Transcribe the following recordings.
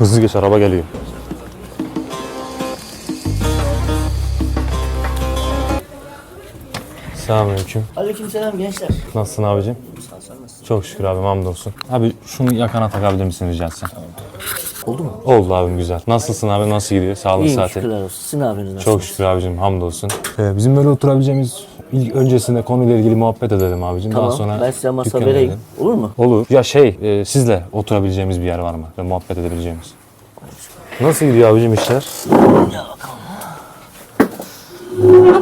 Hızlı geç araba geliyor. Selamünaleyküm. Aleykümselam gençler. Nasılsın abicim? Sağ? Çok şükür abim hamdolsun. Abi şunu yakana takabilir misin rica etsem? Oldu mu? Oldu abim güzel. Nasılsın abi nasıl gidiyor? Sağlık İyiyim saati. şükürler olsun. Sizin abiniz nasıl? Çok şükür abicim hamdolsun. Ee, bizim böyle oturabileceğimiz ilk öncesinde konuyla ilgili muhabbet edelim abicim. Tamam. Daha sonra ben size masa vereyim. gidelim. Olur mu? Olur. Ya şey e, sizle oturabileceğimiz bir yer var mı? Ve muhabbet edebileceğimiz. Nasıl gidiyor abicim işler?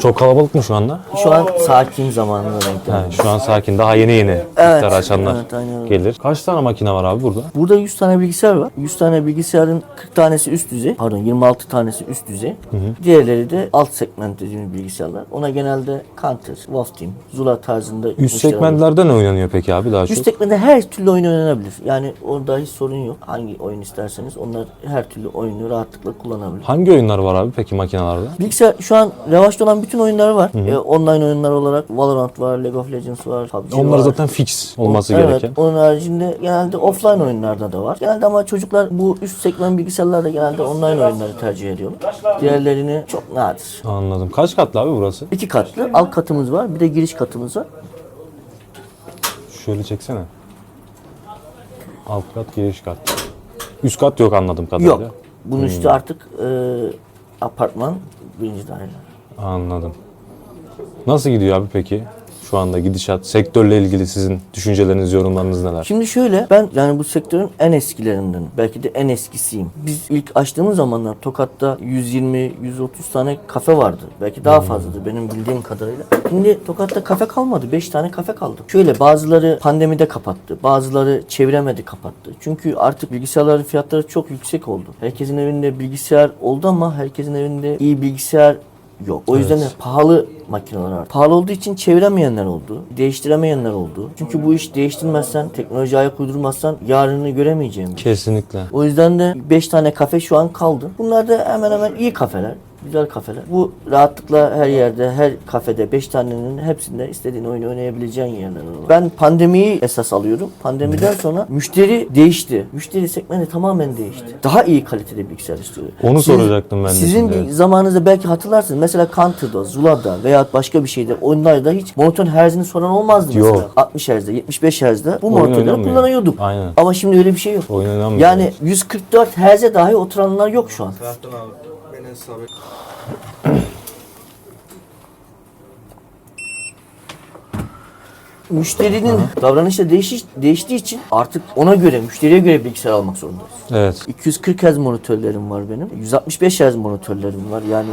Çok kalabalık mı şu anda? Şu an sakin zamanına denk geldi. şu an sakin. Daha yeni yeni Evet, açanlar evet, aynen öyle. gelir. Kaç tane makine var abi burada? Burada 100 tane bilgisayar var. 100 tane bilgisayarın 40 tanesi üst düzey. Pardon 26 tanesi üst düzey. Diğerleri de alt segment dediğimiz bilgisayarlar. Ona genelde Counter, Wolf Team, Zula tarzında Üst segmentlerde ne oynanıyor peki abi daha çok? Üst segmentte her türlü oyun oynanabilir. Yani orada hiç sorun yok. Hangi oyun isterseniz onlar her türlü oyunu rahatlıkla kullanabilir. Hangi oyunlar var abi peki makinalarda? Bilgisayar şu an revaçta olan bütün oyunlar var. Ee, online oyunlar olarak Valorant var, League of Legends var, PUBG Onlar var. zaten fix olması evet, gereken. Onun haricinde genelde offline oyunlarda da var. Genelde ama çocuklar bu üst segment bilgisayarlarda genelde online oyunları tercih ediyorlar. Diğerlerini çok nadir. Anladım. Kaç katlı abi burası? İki katlı alt katımız var. Bir de giriş katımız var. Şöyle çeksene. Alt kat, giriş kat. Üst kat yok anladım kadarıyla. Yok. Bunun üstü artık e, apartman birinci daire. Anladım. Nasıl gidiyor abi peki? Şu anda gidişat, sektörle ilgili sizin düşünceleriniz, yorumlarınız neler? Şimdi şöyle ben yani bu sektörün en eskilerinden belki de en eskisiyim. Biz ilk açtığımız zamanlar Tokat'ta 120-130 tane kafe vardı. Belki daha fazladır benim bildiğim kadarıyla. Şimdi Tokat'ta kafe kalmadı. 5 tane kafe kaldı. Şöyle bazıları pandemide kapattı. Bazıları çeviremedi kapattı. Çünkü artık bilgisayarların fiyatları çok yüksek oldu. Herkesin evinde bilgisayar oldu ama herkesin evinde iyi bilgisayar yok. O yüzden de pahalı makineler var. Pahalı olduğu için çeviremeyenler oldu. Değiştiremeyenler oldu. Çünkü bu iş değiştirmezsen, teknoloji ayak uydurmazsan yarını göremeyeceğim. Kesinlikle. O yüzden de 5 tane kafe şu an kaldı. Bunlar da hemen hemen iyi kafeler. Güzel kafeler. Bu rahatlıkla her yerde, her kafede 5 tanenin hepsinde istediğin oyunu oynayabileceğin yerler var. Ben pandemiyi esas alıyorum. Pandemiden sonra müşteri değişti. Müşteri segmenti tamamen değişti. Daha iyi kalitede bilgisayar istiyor. Onu soracaktım ben de Sizin şimdi, evet. zamanınızda belki hatırlarsınız. Mesela Counter'da, Zula'da veya başka bir şeyde oyunlarda hiç monitör herzini soran olmazdı mesela. Yok. 60 Hz'de, 75 Hz'de bu Oyun monitörleri oynanmıyor. kullanıyorduk. Aynen. Ama şimdi öyle bir şey yok. Oyun. Yani 144 Hz'e dahi oturanlar yok şu an. Serhat'tan abi. Müşterinin davranışı değişi, değiştiği için artık ona göre, müşteriye göre bilgisayar almak zorundayız. Evet. 240 Hz monitörlerim var benim. 165 Hz monitörlerim var. Yani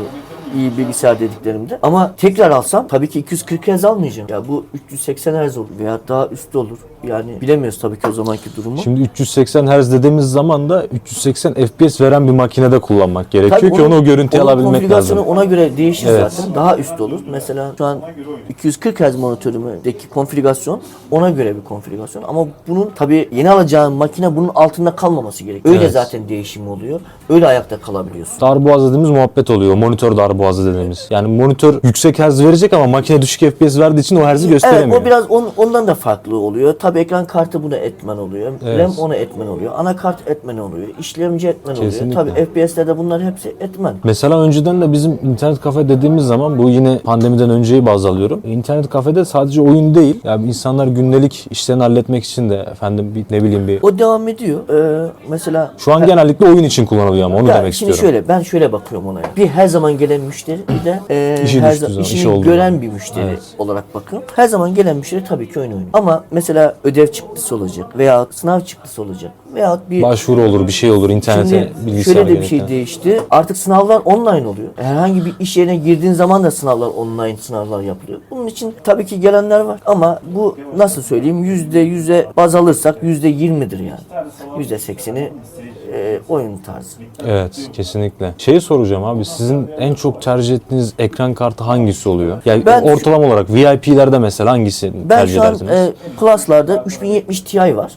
iyi bilgisayar dediklerimde. Ama tekrar alsam tabii ki 240 Hz almayacağım. Ya bu 380 Hz olur veya daha üstü olur. Yani bilemiyoruz tabii ki o zamanki durumu. Şimdi 380 Hz dediğimiz zaman da 380 FPS veren bir makinede kullanmak gerekiyor Tabii ki onu o görüntüye onun alabilmek lazım. ona göre değişir Evet. zaten. Daha üst olur. Mesela şu an 240 Hz monitörümdeki konfigürasyon ona göre bir konfigürasyon. Ama bunun tabii yeni alacağın makine bunun altında kalmaması gerekiyor. Öyle Evet. zaten değişim oluyor. Öyle ayakta kalabiliyorsun. Darboğaz dediğimiz muhabbet oluyor. Monitör darboğazı dediğimiz. Yani monitör yüksek herz verecek ama makine düşük FPS verdiği için o herzi gösteremiyor. Evet o biraz on- ondan da farklı oluyor. Tabii ekran kartı buna etmen oluyor. Evet. RAM ona etmen oluyor. Anakart etmen oluyor. İşlemci etmen Kesinlikle. oluyor. Tabii FPS'lerde bunlar hepsi etmen. Mesela önceden de bizim internet kafe dediğimiz zaman bu yine pandemiden önceyi baz alıyorum. İnternet kafede sadece oyun değil. Yani insanlar gündelik işlerini halletmek için de efendim bir ne bileyim bir O devam ediyor. Ee, mesela şu an genellikle oyun için kullanılıyor ama onu Ya demek şimdi istiyorum. şöyle ben şöyle bakıyorum ona. Bir her zaman gelen müşteri bir de e, İşi her düştüğü zaman zaman, işini işi olduğu gören zaman. bir müşteri Evet. olarak bakıyorum. Her zaman gelen müşteri tabii ki oyun oynuyor. Ama mesela ödev çıktısı olacak veya sınav çıktısı olacak veya bir Başvuru olur, bir şey olur, internete, Şimdi bilgisayara şöyle de bir şey gereken. değişti. Artık sınavlar online oluyor. Herhangi bir iş yerine girdiğin zaman da sınavlar online sınavlar yapılıyor. Bunun için tabii ki gelenler var ama bu nasıl söyleyeyim yüzde yüze baz alırsak yüzde yirmidir yani. Yüzde sekseni e, oyun tarzı. Evet, kesinlikle. Şeyi soracağım abi, sizin en çok tercih ettiğiniz ekran kartı hangisi oluyor? Yani Ben- ortalama olarak VIP'lerde mesela hangisi Ben tercih şu an edersiniz? e, Plus'larda 3070 Ti var.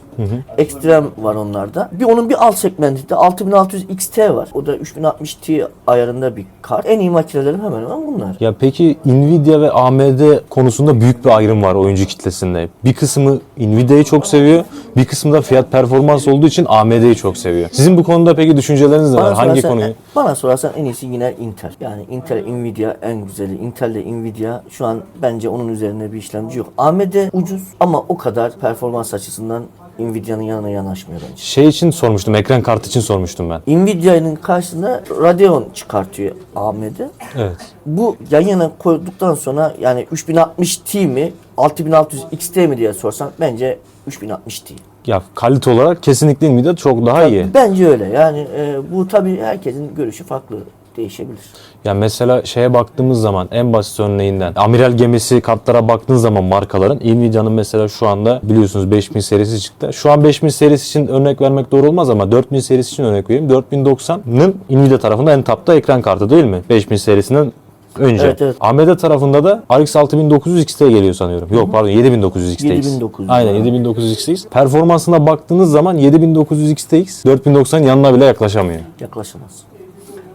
Extreme var onlarda. Bir onun bir alt segmentinde 6600 XT var. O da 3060 Ti ayarında bir kart. En iyi makinelerim hemen hemen bunlar. Ya peki Nvidia ve AMD konusunda büyük bir ayrım var oyuncu kitlesinde. Bir kısmı Nvidia'yı çok seviyor, Bir kısmı da fiyat performans olduğu için AMD'yi çok seviyor. Sizin bu konuda peki düşünceleriniz neler? Hangi sorarsan- konuyu? Bana sorarsan en iyisi yine Intel. Yani Intel, Nvidia en güzeli. Intel ile Nvidia şu an bence onun üzerine bir işlemci yok. AMD ucuz ama o kadar performans açısından Nvidia'nın yanına yanaşmıyor bence. Şey için sormuştum, ekran kartı için sormuştum ben. Nvidia'nın karşısında Radeon çıkartıyor AMD. Evet. Bu yan yana koyduktan sonra yani 3060 Ti mi 6600 XT mi diye sorsan bence 3060 Ti. Ya kalite olarak kesinlikle Nvidia çok daha iyi. Bence öyle. Yani e, bu tabii herkesin görüşü farklı değişebilir. Ya mesela şeye baktığımız zaman en basit örneğinden amiral gemisi kartlara baktığın zaman markaların Nvidia'nın mesela şu anda biliyorsunuz 5000 serisi çıktı. Şu an 5000 serisi için örnek vermek doğru olmaz ama 4000 serisi için örnek vereyim. 4090'ın Nvidia tarafında en tapta ekran kartı değil mi? 5000 serisinden önce. Evet, evet. AMD tarafında da RX 6900 XT geliyor sanıyorum. Yok pardon 7900 XTX. 7900. Aynen 7900 XTX. Performansına baktığınız zaman 7900 XTX 4090 yanına bile yaklaşamıyor. Yaklaşamaz.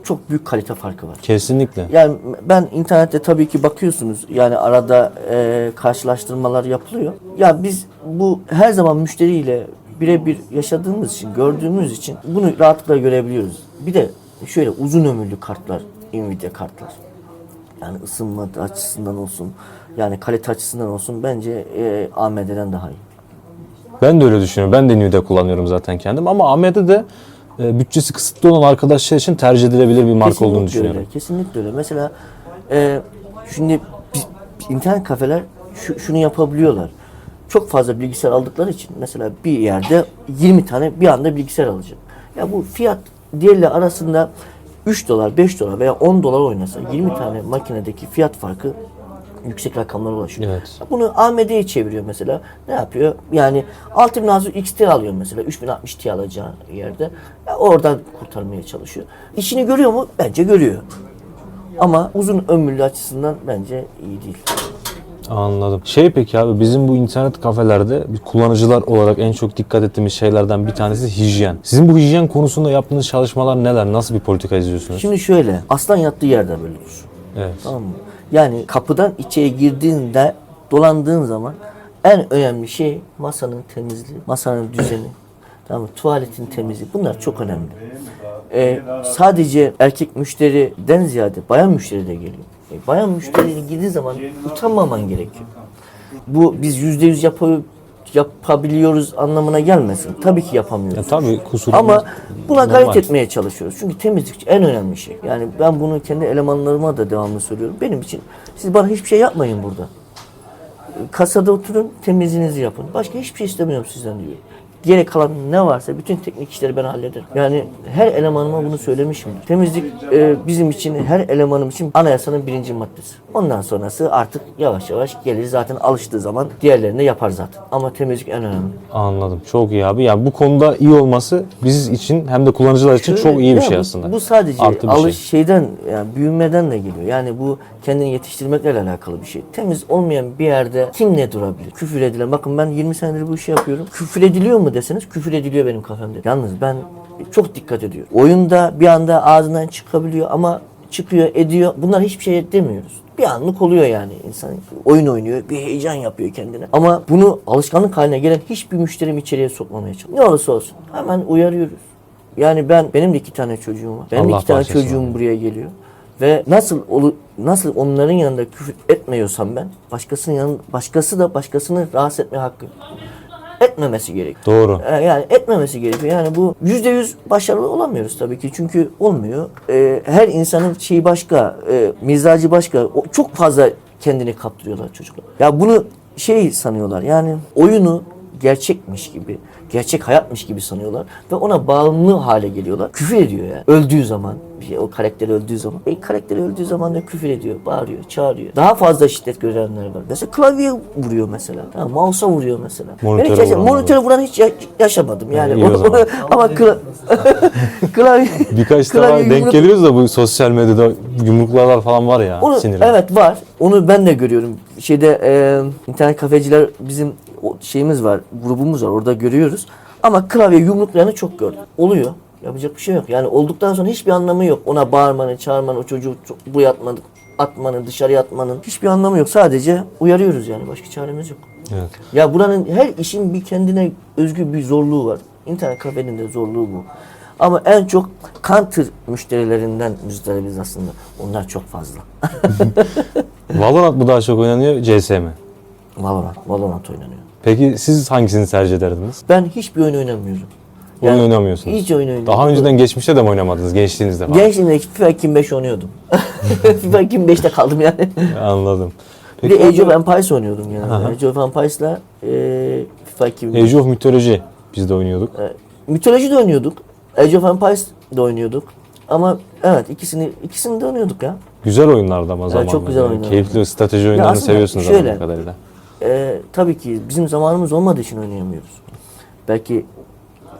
Çok büyük kalite farkı var. Kesinlikle. Yani ben internette tabii ki bakıyorsunuz yani arada e, karşılaştırmalar yapılıyor. Ya biz bu her zaman müşteriyle birebir yaşadığımız için, gördüğümüz için bunu rahatlıkla görebiliyoruz. Bir de şöyle uzun ömürlü kartlar, Nvidia kartlar. Yani ısınma açısından olsun, yani kalite açısından olsun bence e, AMD'den daha iyi. Ben de öyle düşünüyorum. Ben de Nvidia kullanıyorum zaten kendim ama AMD'de e, bütçesi kısıtlı olan arkadaşlar için tercih edilebilir bir marka olduğunu düşünüyorum. Öyle, kesinlikle öyle. Mesela e, şimdi biz, internet kafeler şu, şunu yapabiliyorlar. Çok fazla bilgisayar aldıkları için mesela bir yerde 20 tane bir anda bilgisayar alacak. Ya bu fiyat diğerle arasında 3 dolar, 5 dolar veya 10 dolar oynasa 20 tane makinedeki fiyat farkı yüksek rakamlara ulaşıyor. Evet. Bunu AMD'ye çeviriyor mesela. Ne yapıyor? Yani 6600 XT alıyor mesela. 3060 Ti alacağı yerde. Ya oradan kurtarmaya çalışıyor. İşini görüyor mu? Bence görüyor. Ama uzun ömürlü açısından bence iyi değil. Anladım. Şey peki abi bizim bu internet kafelerde bir kullanıcılar olarak en çok dikkat ettiğimiz şeylerden bir tanesi hijyen. Sizin bu hijyen konusunda yaptığınız çalışmalar neler? Nasıl bir politika izliyorsunuz? Şimdi şöyle. Aslan yattığı yerde böyle. Evet. Tamam mı? Yani kapıdan içeri girdiğinde dolandığın zaman en önemli şey masanın temizliği, masanın düzeni, tamam mı? tuvaletin temizliği. Bunlar çok önemli. Ee, sadece erkek müşteriden ziyade bayan müşteri de geliyor. E, bayan müşteri girdiği zaman utanmaman gerekiyor. Bu biz yüzde yüz yapabiliyoruz anlamına gelmesin. Tabii ki yapamıyoruz. Ya tabii kusur. Ama buna normal. gayret etmeye çalışıyoruz. Çünkü temizlik en önemli şey. Yani ben bunu kendi elemanlarıma da devamlı söylüyorum. Benim için siz bana hiçbir şey yapmayın burada. Kasada oturun, temizliğinizi yapın. Başka hiçbir şey istemiyorum sizden diyor. Geri kalan ne varsa bütün teknik işleri ben hallederim. Yani her elemanıma bunu söylemişimdir. Temizlik e, bizim için, her elemanım için anayasanın birinci maddesi. Ondan sonrası artık yavaş yavaş gelir. Zaten alıştığı zaman diğerlerini de yapar zaten. Ama temizlik en önemli. Anladım. Çok iyi abi. Yani bu konuda iyi olması biz için hem de kullanıcılar için çok iyi bir Ya şey bu- aslında. Bu sadece Artı bir alış şey. şeyden yani büyümeden de geliyor. Yani bu kendini yetiştirmekle alakalı bir şey. Temiz olmayan bir yerde kim ne durabilir? Küfür edilen. Bakın ben 20 senedir bu işi yapıyorum. Küfür ediliyor mu deseniz küfür ediliyor benim kafamda. Yalnız ben çok dikkat ediyorum. Oyunda bir anda ağzından çıkabiliyor ama çıkıyor, ediyor. Bunlar hiçbir şey demiyoruz. Bir anlık oluyor yani insan oyun oynuyor, bir heyecan yapıyor kendine. Ama bunu alışkanlık haline gelen hiçbir müşterim içeriye sokmamaya çalışıyor. Ne olursa olsun hemen uyarıyoruz. Yani ben benim de iki tane çocuğum var. Benim de Allah iki tane çocuğum buraya geliyor. Ve nasıl olu, nasıl onların yanında küfür etmiyorsam ben başkasının yanında başkası da başkasını rahatsız etme hakkı etmemesi gerekiyor. Doğru. Ee, Yani etmemesi gerekiyor. Yani bu yüzde yüz başarılı olamıyoruz tabii ki. Çünkü olmuyor. Ee, her insanın şeyi başka, e, mizacı başka. O, çok fazla kendini kaptırıyorlar çocuklar. Ya bunu şey sanıyorlar. Yani oyunu gerçekmiş gibi, gerçek hayatmış gibi sanıyorlar ve ona bağımlı hale geliyorlar. Küfür ediyor ya. Öldüğü zaman, bir şey, o karakteri öldüğü zaman. E karakteri öldüğü zaman da küfür ediyor, bağırıyor, çağırıyor. Daha fazla şiddet görenler var. Mesela klavyeye vuruyor mesela. Tamam, mouse'a vuruyor mesela. Monitöre ben hiç yaşa- vuran monitöre vuran hiç ya- yaşamadım yani. iyi o Onu- zaman. ama kla- klavye Birkaç klavye defa denk yumruk- geliyoruz da bu sosyal medyada yumruklamalar falan var ya Onu, sinirli. evet var. Onu ben de görüyorum. Şeyde e, internet kafeciler bizim şeyimiz var, grubumuz var. Orada görüyoruz. Ama klavye yumruklayanı çok gördüm. Oluyor. Yapacak bir şey yok. Yani olduktan sonra hiçbir anlamı yok. Ona bağırmanın, çağırmanın, o çocuğu bu yatmanın, atmanın, dışarıya atmanın hiçbir anlamı yok. Sadece uyarıyoruz yani. Başka çaremiz yok. Evet. Ya buranın her işin bir kendine özgü bir zorluğu var. İnternet kafenin de zorluğu bu. Ama en çok counter müşterilerinden müzdaribiz aslında. Onlar çok fazla. Valorant mı daha çok oynanıyor, CS mi? Valorant, Valorant oynanıyor. Peki siz hangisini tercih ederdiniz? Ben hiçbir oyun oynamıyorum. Oyun oynamıyorsunuz. Hiç oyun oynamıyorum. Daha önceden geçmişte de mi oynamadınız gençliğinizde falan? Gençliğimde FIFA 2005 oynuyordum. FIFA 2005'te kaldım yani. Anladım. Bir Peki de Age of Empires oynuyordum yani. Aha. Age of Empires'la e, FIFA 2005. Age of Mythology biz de oynuyorduk. Mitoloji de oynuyorduk. Age of Empires de oynuyorduk. Ama evet ikisini ikisini de oynuyorduk ya. Güzel oyunlardı ama zamanla. çok güzel oyunlar. Keyifli strateji oyunlarını seviyorsunuz şöyle- kadarıyla. Ee, tabii ki bizim zamanımız olmadığı için oynayamıyoruz. Belki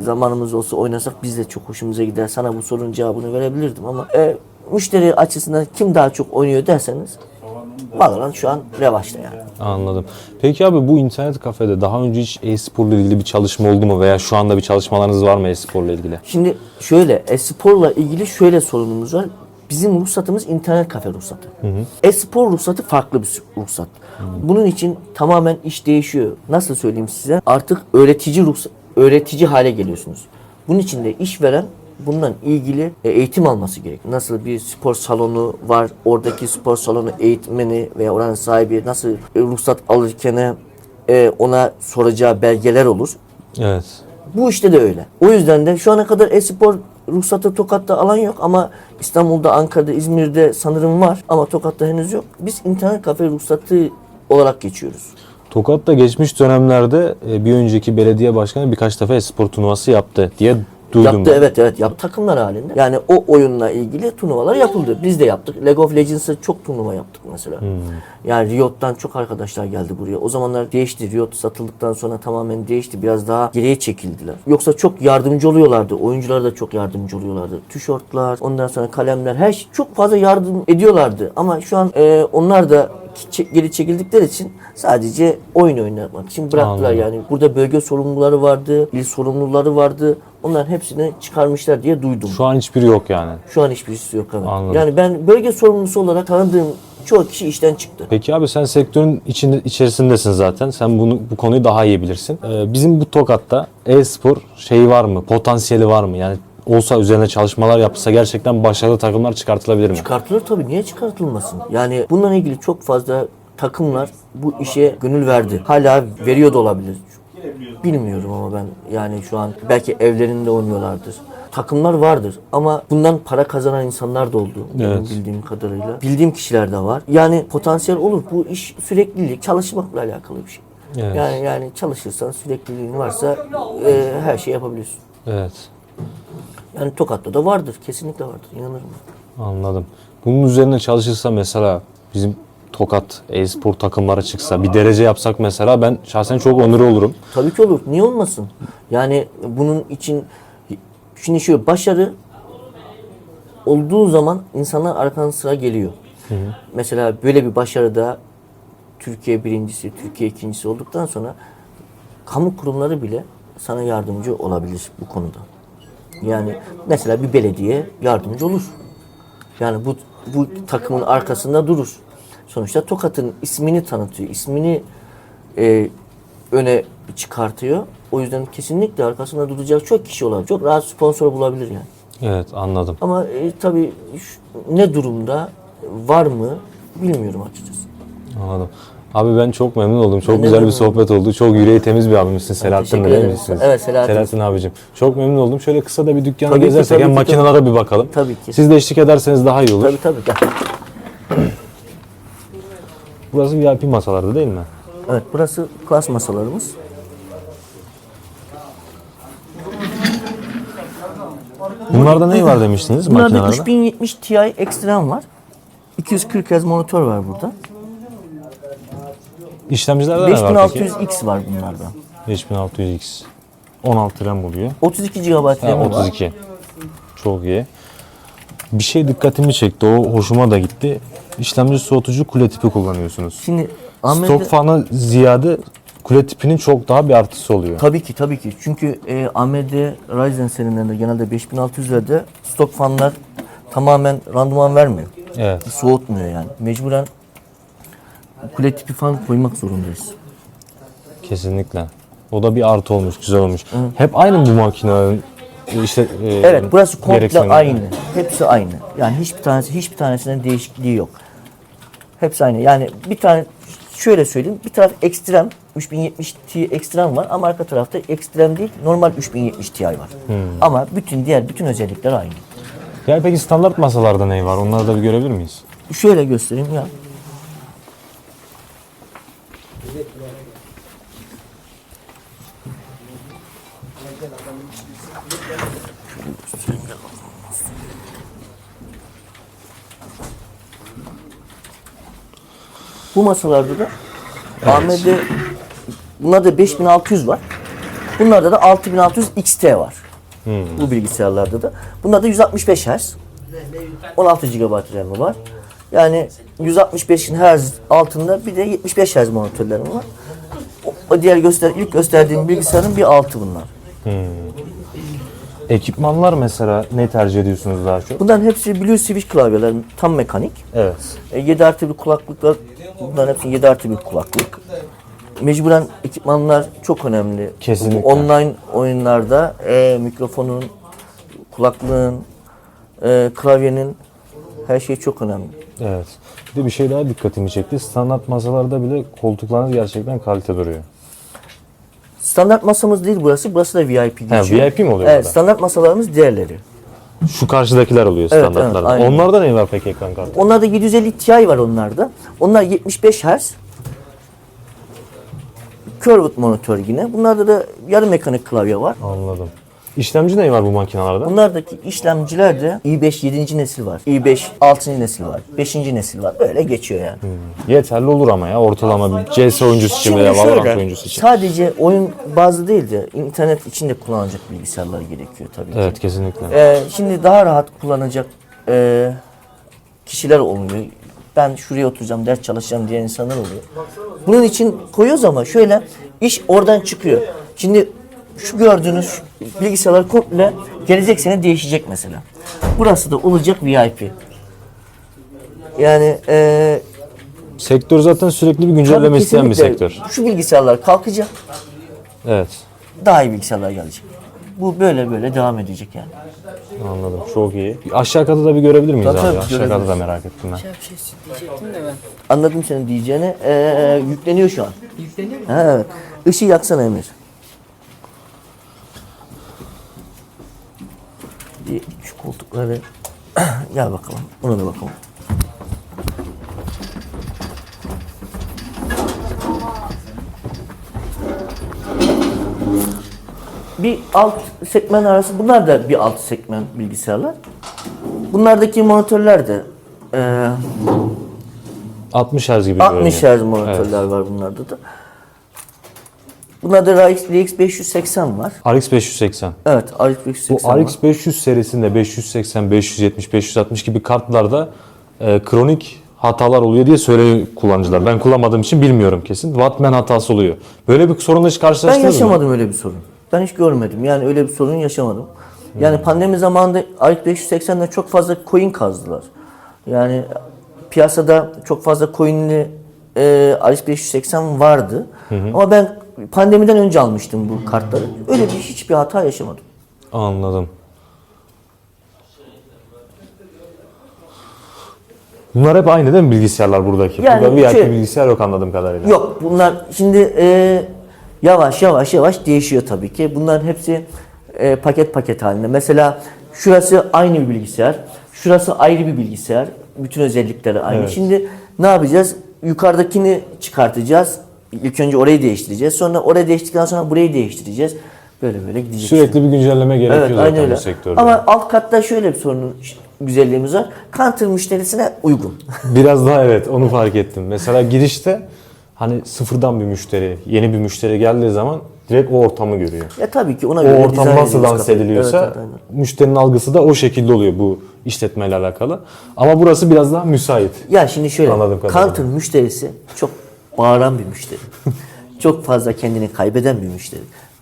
zamanımız olsa oynasak biz de çok hoşumuza gider. Sana bu sorunun cevabını verebilirdim ama e, müşteri açısından kim daha çok oynuyor derseniz Valorant şu an revaçta yani. Anladım. Peki abi bu internet kafede daha önce hiç e-sporla ilgili bir çalışma oldu mu veya şu anda bir çalışmalarınız var mı e-sporla ilgili? Şimdi şöyle e-sporla ilgili şöyle sorunumuz var. Bizim ruhsatımız internet kafe ruhsatı. E-spor ruhsatı farklı bir ruhsat. Bunun için tamamen iş değişiyor. Nasıl söyleyeyim size? Artık öğretici ruhsat, öğretici hale geliyorsunuz. Bunun için de işveren bundan ilgili e, eğitim alması gerek. Nasıl bir spor salonu var, oradaki spor salonu eğitmeni veya oranın sahibi nasıl e, ruhsat alırken e, ona soracağı belgeler olur. Evet. Bu işte de öyle. O yüzden de şu ana kadar e-spor ruhsatı Tokat'ta alan yok ama İstanbul'da, Ankara'da, İzmir'de sanırım var ama Tokat'ta henüz yok. Biz internet kafe ruhsatı olarak geçiyoruz. Tokat'ta geçmiş dönemlerde e, bir önceki belediye başkanı birkaç defa e-spor turnuvası yaptı diye duydum. Yaptı ben. evet evet yaptı takımlar halinde. Yani o oyunla ilgili turnuvalar yapıldı. Biz de yaptık. League of Legends'ı çok turnuva yaptık mesela. Hmm. Yani Riot'tan çok arkadaşlar geldi buraya. O zamanlar değişti. Riot satıldıktan sonra tamamen değişti. Biraz daha geriye çekildiler. Yoksa çok yardımcı oluyorlardı. Oyuncular da çok yardımcı oluyorlardı. Tişörtler, ondan sonra kalemler her şey çok fazla yardım ediyorlardı. Ama şu an e, onlar da geri çekildikleri için sadece oyun oynamak için bıraktılar Anladım. yani. Burada bölge sorumluları vardı, il sorumluları vardı. Onların hepsini çıkarmışlar diye duydum. Şu an hiçbiri yok yani. Şu an hiçbirisi yok. Evet. Anladım. Yani ben bölge sorumlusu olarak tanıdığım çoğu kişi işten çıktı. Peki abi sen sektörün içinde, içerisindesin zaten. Sen bunu bu konuyu daha iyi bilirsin. Ee, bizim bu Tokat'ta e-spor şeyi var mı? Potansiyeli var mı? Yani olsa üzerine çalışmalar yapılsa gerçekten başarılı takımlar çıkartılabilir mi? Çıkartılır tabii. Niye çıkartılmasın? Yani bununla ilgili çok fazla takımlar bu işe gönül verdi. Hala veriyor da olabilir. Bilmiyorum ama ben yani şu an belki evlerinde oynuyorlardır. Takımlar vardır ama bundan para kazanan insanlar da oldu Evet. bildiğim kadarıyla. Bildiğim kişiler de var. Yani potansiyel olur. Bu iş süreklilik, çalışmakla alakalı bir şey. Evet. Yani yani çalışırsan sürekliliğin varsa e, her şey yapabiliyorsun. Evet. Yani Tokat'ta da vardır. Kesinlikle vardır. İnanırım. Anladım. Bunun üzerine çalışırsa mesela bizim Tokat e-spor takımlara çıksa bir derece yapsak mesela ben şahsen çok onur olurum. Tabii ki olur. Niye olmasın? Yani bunun için şimdi şu başarı olduğu zaman insanlar arkadan sıra geliyor. Mesela böyle bir başarıda Türkiye birincisi, Türkiye ikincisi olduktan sonra kamu kurumları bile sana yardımcı olabilir bu konuda. Yani mesela bir belediye yardımcı olur. Yani bu bu takımın arkasında durur. Sonuçta Tokat'ın ismini tanıtıyor, ismini e, öne çıkartıyor. O yüzden kesinlikle arkasında duracak çok kişi olabilir. Çok rahat sponsor bulabilir yani. Evet anladım. Ama e, tabii şu- ne durumda var mı bilmiyorum açıkçası. Anladım. Abi ben çok memnun oldum. Çok Ben de güzel bir memnun sohbet oldu. Çok yüreği temiz bir abimizsin. Selahattin teşekkür değil ederim. misiniz? Evet, Selahattin. Selahattin abicim. Çok memnun oldum. Şöyle kısa da bir dükkanı Tabii ki, gezersek tabii hem ki, makinalara bir bakalım. Tabii ki. Siz de eşlik ederseniz daha iyi olur. Tabii tabii. Gel. Burası VIP masalarda değil mi? Evet burası klas masalarımız. Bunlarda ne var demiştiniz Bunlarda makinalarda? 3070 Ti Extreme var. 240 Hz monitör var burada. İşlemcilerde ne var peki? 5600X var bunlarda. 5600X. 16 RAM oluyor. 32 GB RAM var. 32. Çok iyi. Bir şey dikkatimi çekti. O hoşuma da gitti. İşlemci soğutucu kule tipi kullanıyorsunuz. Şimdi AMD Stok fanı ziyade kule tipinin çok daha bir artısı oluyor. Tabii ki tabii ki. Çünkü e, AMD Ryzen serilerinde genelde 5600'lerde stok fanlar tamamen randıman vermiyor. Evet. Soğutmuyor yani. Mecburen kule tipi fan koymak zorundayız. Kesinlikle. O da bir artı olmuş, güzel olmuş. Hep aynı bu makinelerin işte e, Evet burası komple aynı. Hepsi aynı. Yani hiçbir tanesi hiçbir tanesinin değişikliği yok. Hepsi aynı. Yani bir tane şöyle söyleyeyim. Bir taraf ekstrem 3070 Ti ekstrem var ama arka tarafta ekstrem değil normal 3070 Ti var. Hmm. Ama bütün diğer bütün özellikler aynı. Ya peki standart masalarda ne var? Onları da bir görebilir miyiz? Şöyle göstereyim ya. Bu masalarda da AMD bunlarda 5600 var. Bunlarda da 6600 XT var. Bu bilgisayarlarda da. Bunlarda 165 Hz. 16 GB RAM var. Yani 165'in Hz altında bir de 75 Hz monitörlerim var. O, diğer göster ilk gösterdiğim bilgisayarın bir altı bunlar. Ekipmanlar mesela ne tercih ediyorsunuz daha çok? Bunların hepsi Blue Switch klavyeler tam mekanik. Evet. E, 7 artı bir kulaklıklar, bunların hepsi 7 artı bir kulaklık. Mecburen ekipmanlar çok önemli. Kesinlikle. Bu online oyunlarda e, mikrofonun, kulaklığın, e, klavyenin her şey çok önemli. Evet. Bir de bir şey daha dikkatimi çekti. Standart masalarda bile koltuklarınız gerçekten kalite duruyor. Standart masamız değil burası. Burası da VIP geçiyor. Ha, VIP mi oluyor Evet, burada? standart masalarımız diğerleri. Şu karşıdakiler oluyor Evet, standartlarda. evet, aynen. Onlarda ne var peki ekran kartı? Onlarda 750 Ti var onlarda. Onlar 75 Hz. Curved monitör yine. Bunlarda da yarı mekanik klavye var. Anladım. İşlemci ne var bu makinalarda? Bunlardaki işlemciler de i5 7. nesil var. i5 6. nesil var. 5. nesil var. Öyle geçiyor yani. Yeterli olur ama ya ortalama bir CS oyuncusu için veya Valorant oyuncusu için. sadece oyun bazlı değil de internet için de kullanacak bilgisayarlar gerekiyor tabii ki. Evet kesinlikle. Ee, şimdi daha rahat kullanacak e, kişiler oluyor. Ben şuraya oturacağım, ders çalışacağım diyen insanlar oluyor. Bunun için koyuyoruz ama şöyle iş oradan çıkıyor. Şimdi şu gördüğünüz bilgisayarlar komple gelecek sene değişecek mesela. Burası da olacak VIP. Yani e, Sektör zaten sürekli bir güncelleme tabii isteyen bir kesinlikle sektör. Şu bilgisayarlar kalkacak, Evet. daha iyi bilgisayarlar gelecek. Bu böyle böyle devam edecek yani. Anladım. Çok iyi. Aşağı katı da bir görebilir miyiz Tabii, abi? tabii, Aşağı katı da görebiliriz. merak ettim ben. Bir şey diyecektim de ben. Anladım senin diyeceğini. Ee, yükleniyor şu an. Yükleniyor mu? Ha, evet. Işığı yaksana Emir. Bir şu koltukları gel bakalım. Ona da bakalım. Bir alt segment arası bunlar da bir alt segment bilgisayarlar. Bunlardaki monitörler de eee 60 Hz gibi 60 görünüyor. Hz monitörler var bunlarda da. Bunlarda RX, RX 580 var. RX 580. Evet, RX Bu 580 var. RX 500 serisinde 580, 570, 560 gibi kartlarda e, kronik hatalar oluyor diye söylüyor kullanıcılar. Ben kullanmadığım için bilmiyorum kesin. Wattman hatası oluyor. Böyle bir sorunla hiç Ben karşılaştınız mı? yaşamadım öyle bir sorun. Ben hiç görmedim. Yani öyle bir sorun yaşamadım. Yani pandemi zamanında RX 580'de çok fazla coin kazdılar. Yani piyasada çok fazla coinli e, RX 580 vardı. Ama ben pandemiden önce almıştım bu kartları. Öyle bir hiçbir hata yaşamadım. Anladım. Bunlar hep aynı değil mi bilgisayarlar buradaki? Yani Burada VIP şey- bilgisayar yok anladığım kadarıyla. Yok bunlar şimdi e, yavaş yavaş yavaş değişiyor tabii ki. Bunların hepsi e, paket paket halinde. Mesela şurası aynı bir bilgisayar. Şurası ayrı bir bilgisayar. Bütün özellikleri aynı. Evet. Şimdi ne yapacağız? Yukarıdakini çıkartacağız. İlk önce orayı değiştireceğiz. Sonra orayı değiştirdikten sonra burayı değiştireceğiz. Böyle böyle gidecek. Sürekli bir güncelleme gerekiyor Evet, zaten aynen bu öyle. sektörde. Ama alt katta şöyle bir sorun güzelliğimiz var. Counter müşterisine uygun. Biraz daha evet onu fark ettim. Mesela girişte hani sıfırdan bir müşteri, yeni bir müşteri geldiği zaman direkt o ortamı görüyor. ya tabii ki ona O göre ortam dizayn nasıl kafayı. ediliyorsa Evet, evet, müşterinin algısı da o şekilde oluyor bu işletmeyle alakalı. Ama burası biraz daha müsait. Ya şimdi şöyle, kadarıyla. counter müşterisi çok bağıran bir müşteri. çok fazla kendini kaybeden bir müşteri.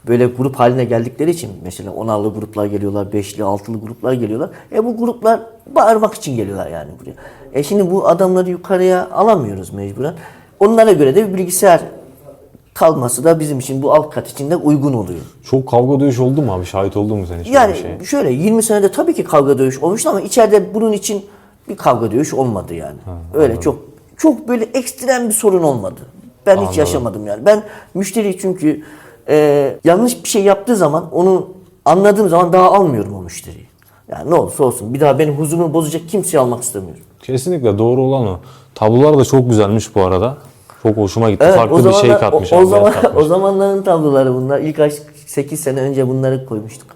Böyle grup haline geldikleri için mesela onarlı gruplar geliyorlar, beşli, altılı gruplar geliyorlar. E bu gruplar bağırmak için geliyorlar yani buraya. E şimdi bu adamları yukarıya alamıyoruz mecburen. Onlara göre de bir bilgisayar kalması da bizim için bu alt kat için de uygun oluyor. Çok kavga dövüş oldu mu abi? Şahit oldun mu sen hiç Yani şeye? şöyle 20 senede tabii ki kavga dövüş olmuştu ama içeride bunun için bir kavga dövüş olmadı yani. Öyle çok çok böyle ekstrem bir sorun olmadı. Ben hiç yaşamadım yani. Ben müşteri çünkü e, yanlış bir şey yaptığı zaman onu anladığım zaman daha almıyorum o müşteriyi. Yani ne olursa olsun bir daha benim huzurumu bozacak kimseyi almak istemiyorum. Kesinlikle doğru olan o. Tablolar da çok güzelmiş bu arada. Çok hoşuma gitti. Evet, Farklı bir şey katmış. O, o zaman katmış. o zamanların tabloları bunlar. İlk 8 sene önce bunları koymuştuk.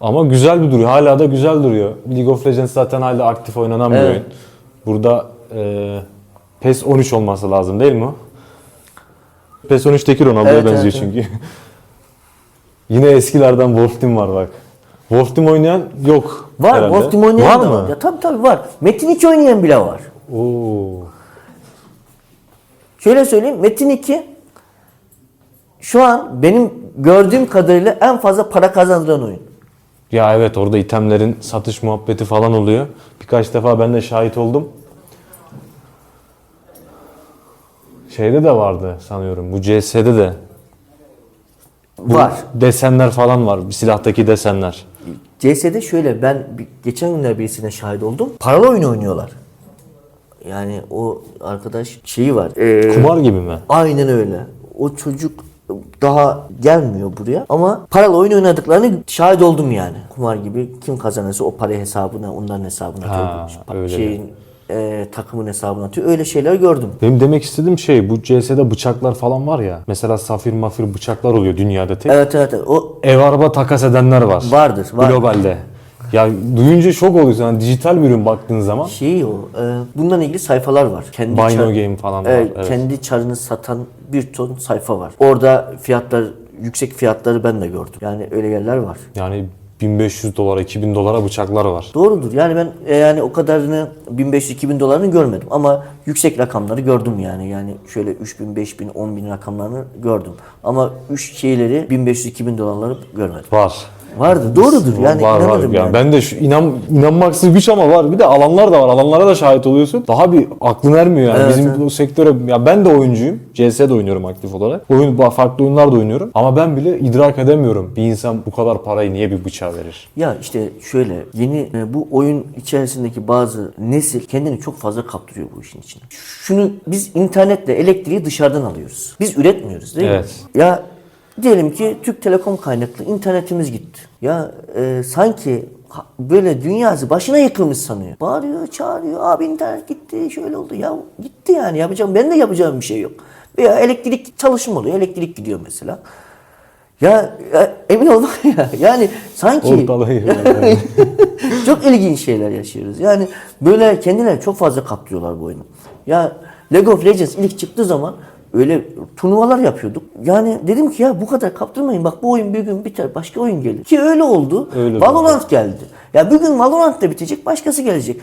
Ama güzel bir duruyor. Hala da güzel duruyor. League of Legends zaten hala aktif oynanan bir Evet. oyun. Burada e, PES 13 olması lazım değil mi? PES 13'teki Ronaldo'ya Evet, benziyor evet, çünkü. Yine eskilerden Wolf Team var bak. Wolf Team oynayan yok Var, herhalde. Wolf Team oynayan var mı? var. Ya, tabii tabii var. Metin 2 oynayan bile var. Oo. Şöyle söyleyeyim Metin 2 şu an benim gördüğüm kadarıyla en fazla para kazandıran oyun. Ya evet orada itemlerin satış muhabbeti falan oluyor. Birkaç defa ben de şahit oldum. Şeyde de vardı sanıyorum. Bu CS'de de. Bu Var. Desenler falan var. Bir silahtaki desenler. CS'de şöyle ben bir- geçen günler birisine şahit oldum. Paralı oyun oynuyorlar. Yani o arkadaş şeyi var. ee, Kumar gibi mi? Aynen öyle. O çocuk daha gelmiyor buraya ama paralı oyun oynadıklarını şahit oldum yani. Kumar gibi kim kazanırsa o para hesabına, onların hesabına Ha, atıyor. öyle Şeyin, e, takımın hesabına atıyor. Öyle şeyler gördüm. Benim demek istediğim şey bu CS'de bıçaklar falan var ya. Mesela safir mafir bıçaklar oluyor dünyada tek. Evet evet. O Ev araba takas edenler var. Vardır, var. Globalde. Ya duyunca şok oluyorsun. Yani dijital bir ürün baktığın zaman. şey o. e, bundan ilgili sayfalar var. Kendi Bino çar- Game falan var, evet. Kendi çarını satan bir ton sayfa var. Orada fiyatlar yüksek fiyatları ben de gördüm. Yani öyle yerler var. Yani 1500 dolara, 2000 dolara bıçaklar var. Doğrudur. Yani ben e, yani o kadarını 1500-2000 dolarını görmedim ama yüksek rakamları gördüm yani. Yani şöyle 3000, 5000, 10000 rakamlarını gördüm. Ama üç şeyleri 1500-2000 dolarları görmedim. Var. Vardı. Doğrudur. Yani var var. Yani yani. ben de şu inan inanmaksız güç ama var. Bir de alanlar da var. Alanlara da şahit oluyorsun. Daha bir aklın ermiyor yani. Evet, Bizim evet. bu sektöre ya ben de oyuncuyum. CS'de oynuyorum aktif olarak. Oyun farklı oyunlar da oynuyorum. Ama ben bile idrak edemiyorum. Bir insan bu kadar parayı niye bir bıçağa verir? Ya işte şöyle yeni e, bu oyun içerisindeki bazı nesil kendini çok fazla kaptırıyor bu işin içine. Şunu biz internetle elektriği dışarıdan alıyoruz. Biz üretmiyoruz değil Evet. mi? Ya diyelim ki Türk Telekom kaynaklı internetimiz gitti. Ya e, sanki böyle dünyası başına yıkılmış sanıyor. Bağırıyor, çağırıyor. Abi internet gitti, şöyle oldu. Ya gitti yani yapacağım. Ben de yapacağım bir şey yok. Veya elektrik çalışma oluyor. Elektrik gidiyor mesela. Ya, ya emin ol ya yani sanki yani. çok ilginç şeyler yaşıyoruz. Yani böyle kendileri çok fazla kaptırıyorlar bu oyunu. Ya League of Legends ilk çıktığı zaman öyle turnuvalar yapıyorduk. Yani dedim ki ya bu kadar kaptırmayın. Bak bu oyun bir gün biter başka oyun gelir. Ki öyle oldu. Öyle oldu. Valorant geldi. Ya bir gün Valorant da bitecek başkası gelecek.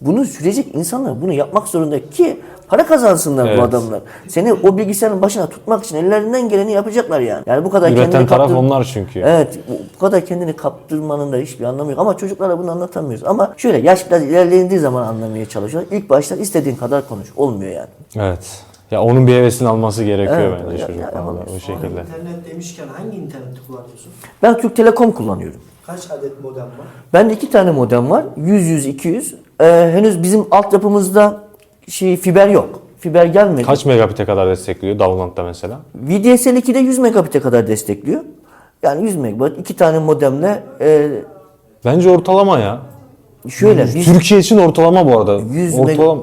Bunu sürecek insanlar bunu yapmak zorunda ki para kazansınlar bu Evet. adamlar. Seni o bilgisayarın başına tutmak için ellerinden geleni yapacaklar yani. Yani bu kadar Üreten kendini taraf kaptır- onlar çünkü. Evet bu, bu kadar kendini kaptırmanın da hiçbir anlamı yok. Ama çocuklara bunu anlatamıyoruz. Ama şöyle yaş biraz ilerlediği zaman anlamaya çalışıyor. İlk başta istediğin kadar konuş. Olmuyor yani. Evet. Ya onun bir hevesini alması gerekiyor Evet, bence ya- o şekilde. internet demişken hangi interneti kullanıyorsun? Ben Türk Telekom kullanıyorum. Kaç adet modem var? Bende iki tane modem var. 100, 100, 200. Ee, henüz bizim altyapımızda şey fiber yok. Fiber gelmedi. Kaç megabit'e kadar destekliyor Download'da mesela? VDSL 2'de 100 megabit'e kadar destekliyor. Yani 100 megabit iki tane modemle e, Bence ortalama ya. şöyle biz Türkiye için ortalama bu arada. 100 meg- ortalama.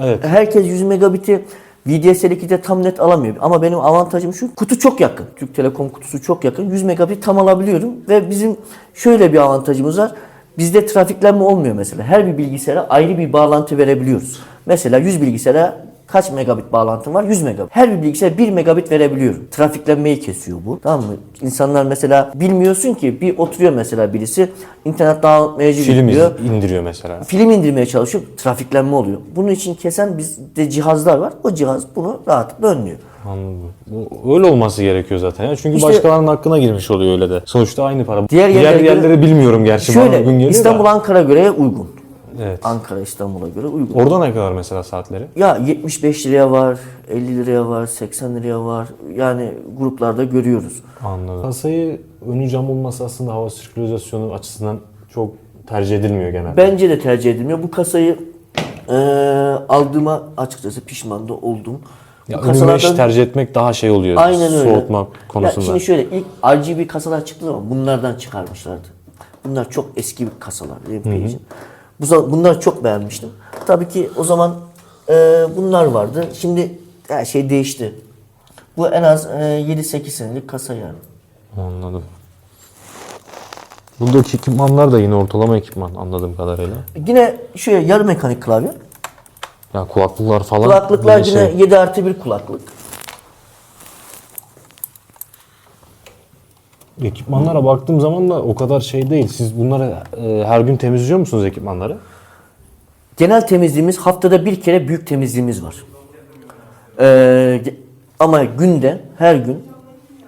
Evet. herkes 100 megabit'i VDSL 2'de tam net alamıyor. Ama benim avantajım şu. Kutu çok yakın. Türk Telekom kutusu çok yakın. 100 megabit tam alabiliyorum ve bizim şöyle bir avantajımız var. Bizde trafiklenme olmuyor mesela. Her bir bilgisayara ayrı bir bağlantı verebiliyoruz. Mesela 100 bilgisayara kaç megabit bağlantım var? 100 megabit. Her bir bilgisayara 1 megabit verebiliyorum. Trafiklenmeyi kesiyor bu. Tamam mı? İnsanlar mesela bilmiyorsun ki bir oturuyor mesela birisi internet dağıtmayıcı Film iz- indiriyor mesela. film indirmeye çalışıyor, trafiklenme oluyor. Bunun için kesen bizde cihazlar var. O cihaz bunu rahatlıkla önlüyor. Anladım. Bu- Öyle olması gerekiyor zaten ya. Çünkü İşte- başkalarının hakkına girmiş oluyor öyle de. Sonuçta aynı para. Diğer Diğer, yerlere göre- yerleri bilmiyorum gerçi. bana uygun Şöyle geliyor İstanbul da. Ankara göre uygun. Evet. Ankara, İstanbul'a göre uygun. Orada ne kadar mesela saatleri? Ya 75 liraya var, 50 liraya var, 80 liraya var. Yani gruplarda görüyoruz. Anladım. Kasayı önü cam olması aslında hava sirkülasyonu açısından çok tercih edilmiyor genelde. Bence de tercih edilmiyor. Bu kasayı eee, aldığıma açıkçası pişman da oldum. ya kasalardan- tercih etmek daha şey oluyor. Aynen öyle. Soğutma konusunda. Ya şimdi şöyle ilk RGB kasalar çıktığı zaman bunlardan çıkarmışlardı. Bunlar çok eski bir kasalar Rampage'in. Bu bunları çok beğenmiştim. Tabii ki o zaman eee, bunlar vardı. Şimdi her şey değişti. Bu en az eee, 7-8 senelik kasa yani. Anladım. Buradaki ekipmanlar da yine ortalama ekipman anladığım kadarıyla. Yine şöyle yarı mekanik klavye. Ya kulaklıklar falan. Kulaklıklar yine yine şey- 7 artı 1 kulaklık. Ekipmanlara baktığım zaman da o kadar şey değil. Siz bunları e, her gün temizliyor musunuz ekipmanları? Genel temizliğimiz haftada bir kere büyük temizliğimiz var. Ee, ama günde her gün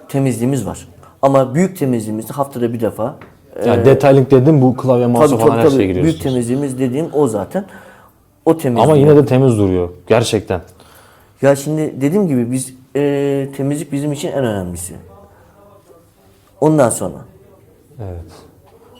temizliğimiz var. Ama büyük temizliğimiz de haftada bir defa. Yani detailing dedim bu klavye Tabii mouse tabii, falan her tabii. şeye büyük giriyorsunuz. temizliğimiz dediğim o zaten. O temizlik. Ama yine de temiz duruyor. Gerçekten. Ya şimdi dediğim gibi biz e, temizlik bizim için en önemlisi. Ondan sonra. Evet.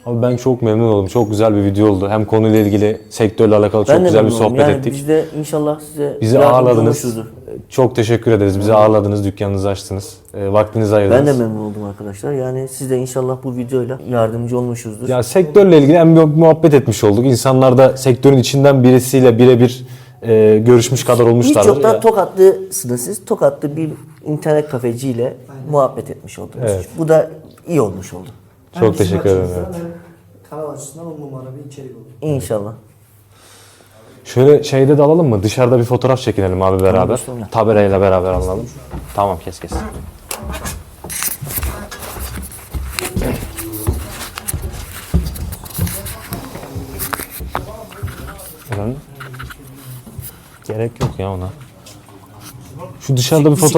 Abi ben çok memnun oldum. Çok güzel bir video oldu. Hem konuyla ilgili sektörle alakalı çok ben de güzel bir sohbet yani ettik. Biz de inşallah size Bizi yardımcı ağırladınız. olmuşuzdur. Çok teşekkür ederiz. Bizi ağırladınız, dükkanınızı açtınız. E, vaktinizi ayırdınız. Ben de memnun oldum arkadaşlar. Yani siz de inşallah bu videoyla yardımcı olmuşuzdur. Ya sektörle ilgili hem bir muhabbet etmiş olduk. İnsanlar da sektörün içinden birisiyle birebir e, görüşmüş kadar olmuşlardır. Birçok da Ya- Tokatlısınız siz. Tokatlı bir internet kafeciyle muhabbet etmiş oldunuz. Evet. Bu da iyi olmuş oldu. Çok bizim teşekkür ederim, evet. Kanal açısından on numara bir içerik oldu. İnşallah. Şöyle şeyde de alalım mı? Dışarıda bir fotoğraf çekinelim abi beraber. Tabelayla beraber alalım. Tamam kes kes. Efendim? Gerek yok ya ona. Şu dışarıda bir fotoğraf